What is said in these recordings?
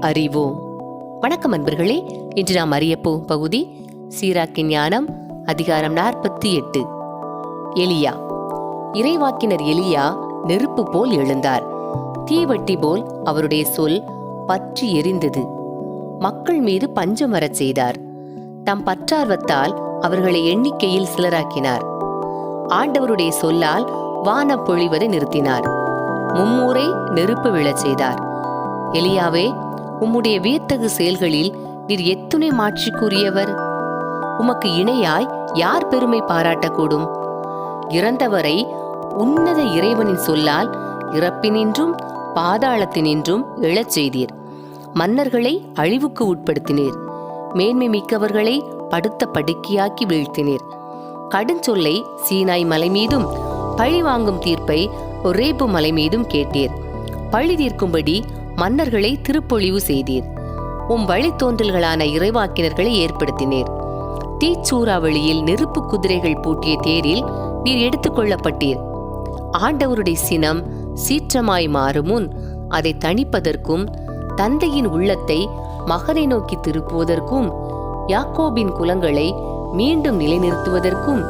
அறிவோம். வணக்கம் அன்பர்களே இன்று நாம் அறியப்போ பகுதி சீராக்கின் ஞானம் அதிகாரம் நாற்பத்தி எட்டு. எலியா. இறைவாக்கினர் எலியா நெருப்பு போல் எழுந்தார். தீவட்டி போல் அவருடைய சொல் பற்றி எரிந்தது. மக்கள் மீது பஞ்சம் வரச் செய்தார். தம் பற்றார்வத்தால் அவர்களை எண்ணிக்கையில் சிலராக்கினார். ஆண்டவருடைய சொல்லால் வானம் பொழிவதை நிறுத்தினார். மும்மூரை நெருப்பு விழச் செய்தார். எலியாவே உம்முடைய வியத்தகு செயல்களில் நீர் எத்துணை மாட்சிக்குரியவர். உமக்கு இணையாய் யார் பெருமை பாராட்டக்கூடும்? இறந்தவரை உன்னத இறைவனின் சொல்லால் இறப்பினின்றும் பாதாளத்தினின்றும் எழச் செய்தீர். மன்னர்களை அழிவுக்கு உட்படுத்தினீர். மேன்மை மிக்கவர்களை படுத்த படுக்கையாக்கி வீழ்த்தினீர். கடுஞ்சொல்லை சீனாய் மலை மீதும் பழி வாங்கும் தீர்ப்பை ஒரேபு மலை மீதும் கேட்டீர். பழி தீர்க்கும்படி மன்னர்களை திருப்பொழிவு செய்தீர். உம் வழித்தோன்றல்களான இறைவாக்கினர்களை ஏற்படுத்தினீர். தீச்சூறாவளியில் நெருப்பு குதிரைகள் பூட்டிய தேரில் நீர் எடுத்துக்கொள்ளப்பட்டீர் ஆண்டவருடைய சினம் சீற்றமாய் மாறும் முன் அதை தணிப்பதற்கும் தந்தையின் உள்ளத்தை மகனை நோக்கி திருப்புவதற்கும் யாக்கோபின் குலங்களை மீண்டும் நிலைநிறுத்துவதற்கும்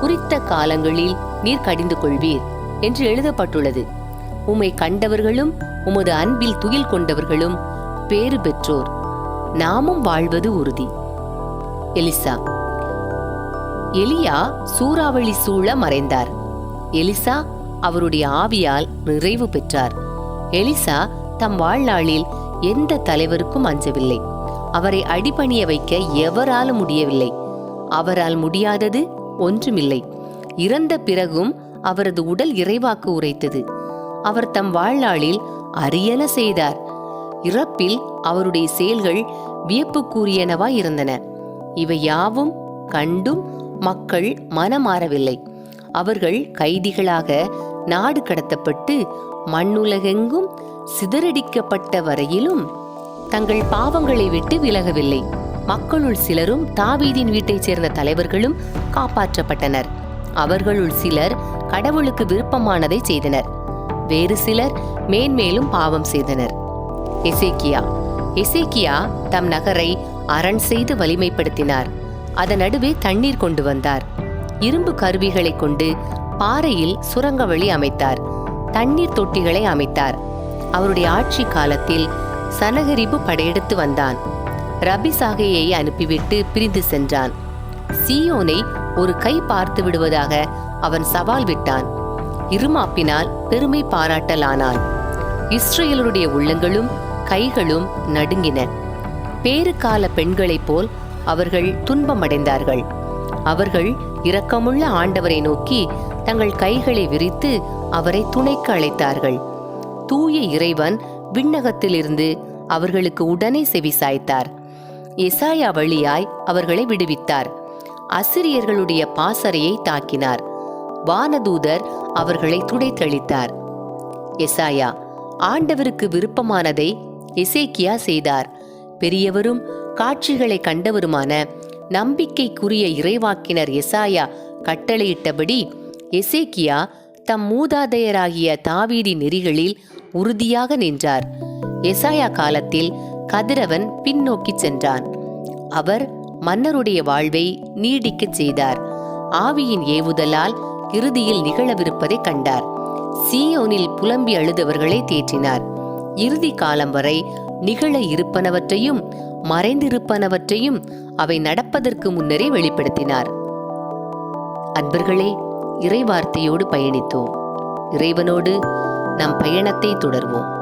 குறித்த காலங்களில் நீர் கடிந்து கொள்வீர் என்று எழுதப்பட்டுள்ளது. உம்மை கண்டவர்களும் உமது அன்பில் துயில் கொண்டவர்களும் பேறு பெற்றோர். நாமும் வாழ்வது உறுதி. எலிசா. எலியா சூறாவளி சூழ மறைந்தார். எலிசா அவருடைய ஆவியால் நிறைவு பெற்றார். எலிசா தம் வாழ்நாளில் எந்த தலைவருக்கும் அஞ்சவில்லை. அவரை அடிபணிய வைக்க எவராலும் முடியவில்லை. அவரால் முடியாதது ஒன்றுமில்லை. இறந்த பிறகும் அவரது உடல் இறைவாக்கு உரைத்தது. அவர் தம் வாழ்நாளில் அரியன செய்தார். இறப்பில் அவருடைய செயல்கள் வியப்புக்குரியனவாய் இருந்தன. இவை யாவும் கண்டும் மக்கள் மனமாறவில்லை. அவர்கள் கைதிகளாக நாடு கடத்தப்பட்டு மண்ணுலகெங்கும் சிதறடிக்கப்பட்ட வரையிலும் தங்கள் பாவங்களை விட்டு விலகவில்லை. மக்களுள் சிலரும் தாவீதின் வீட்டைச் சேர்ந்த தலைவர்களும் காப்பாற்றப்பட்டனர். அவர்களுள் சிலர் கடவுளுக்கு விருப்பமானதை செய்தனர். வேறு சிலர் மேன்மேலும் பாவம் செய்தனர். எசேக்கியா எசேக்கியா தம் நகரை அரண் செய்து வலிமைப்படுத்தினார். அதன் நடுவே தண்ணீர் கொண்டு வந்தார். இரும்பு கருவிகளை கொண்டு பாறையில் சுரங்க வழி அமைத்தார். தண்ணீர் தொட்டிகளை அமைத்தார். அவருடைய ஆட்சி காலத்தில் சனகரிபு படையெடுத்து வந்தான். ரபிசாகையை அனுப்பிவிட்டு பிரிந்து சென்றான். சியோனை ஒரு கை பார்த்து விடுவதாக அவன் சவால் விட்டான். இருமாப்பினால் பெருமை பாராட்டலானான். இஸ்ரேலருடைய உள்ளங்களும் கைகளும் நடுங்கின. பேருக்கால பெண்களைப் போல் அவர்கள் துன்பமடைந்தார்கள். அவர்கள் இரக்கமுள்ள ஆண்டவரை நோக்கி தங்கள் கைகளை விரித்து அவரை துணைக்கு அழைத்தார்கள். தூய இறைவன் விண்ணகத்திலிருந்து அவர்களுக்கு உடனே செவி சாய்த்தார். எசாயா வழியாய் அவர்களை விடுவித்தார். அசிரியர்களுடைய பாசறையை தாக்கினார். வானதூதர் அவர்களை துடைத்தளித்தார். எசாயா ஆண்டவருக்கு விருப்பமானதை எசேக்கியா செய்தார். பெரியவரும் காட்சிகளை கண்டவருமான நம்பிக்கைக்குரிய இறைவாக்கினர் எசாயா கட்டளையிட்டபடி எசேக்கியா தம் மூதாதையராகிய தாவீதி நெறிகளில் உறுதியாக நின்றார். எசாயா காலத்தில் கதிரவன் பின்னோக்கிச் சென்றான். அவர் மன்னருடைய வாழ்வை நீடிக்கச் செய்தார். ஆவியின் ஏவுதலால் இறுதியில் நிகழவிருப்பதைக் கண்டார். சீயோனில் புலம்பி அழுதவர்களை தேற்றினார். இறுதி காலம் வரை நிகழ இருப்பனவற்றையும் மறைந்திருப்பனவற்றையும் அவை நடப்பதற்கு முன்னரே வெளிப்படுத்தினார். அன்பர்களே இறைவார்த்தையோடு பயணித்தோம். இறைவனோடு நம் பயணத்தை தொடர்வோம்.